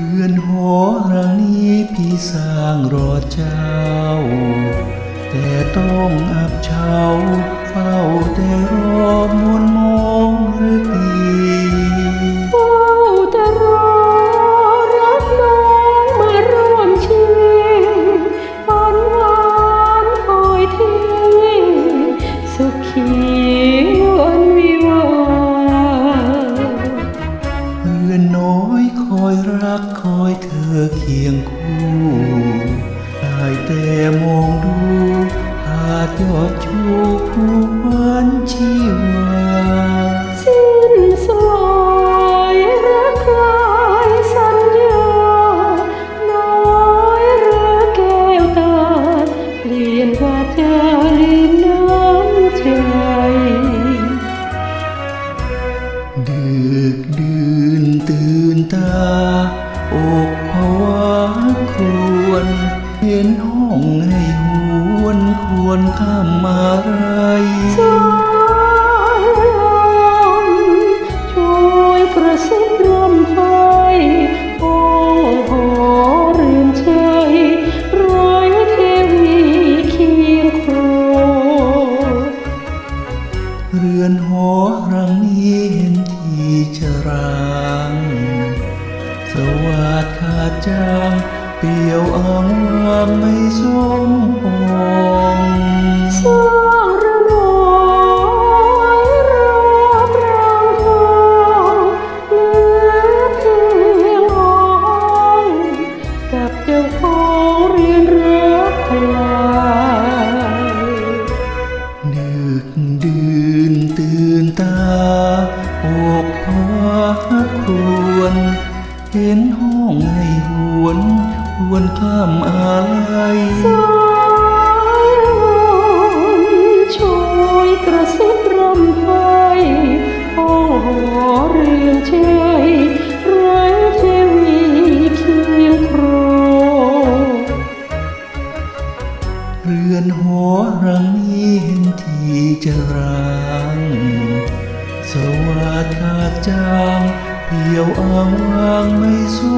รังนี้พี่สร้างรอเจ้า แต่ต้องอับเฉาเฝ้าแต่รอมวลมองหรือตีเฝ้าแต่รอรักน้องมาร่วมชีวิตฝันหวานคอยที่สุขีวนวิว กคอยเธอเคียงคู่ได้แต่มองดูหาดยอดชูผู้หวานชีวาสิ้นสลายรักใครสัญญา น้อยเรือแก้วตาเปลี่ยนว่าจะลืมน้ำใจดึกดื่น วญเห็นห้องให้หวนควรข้ามาไรสายช่วยกระซิบรำไฟโอ้โหเรือนใจร้อยเทวีเคียงครอเรือนหอรังนี้เห็นที่จราง สวัสดิ์ขาดจาง เปลี่ยวอ้างว่างไม่สมปองสร้างระนอยรอบรางทองเหลือเพียงห้องกับเจ้าของเรียนรักทลายดึกดื่นตื่นตาอกภาวครวญเห็นห้องให้หวน หวนข้ามอะไรสายลมช่วยกระซิบรำไฟโอ้โหเรือนใจไร้เทวีเคียงครเรือนหอรังนี้เห็นที่จะร้างสวัสดขาดจางเพียวอ้างวางไม่สมปอ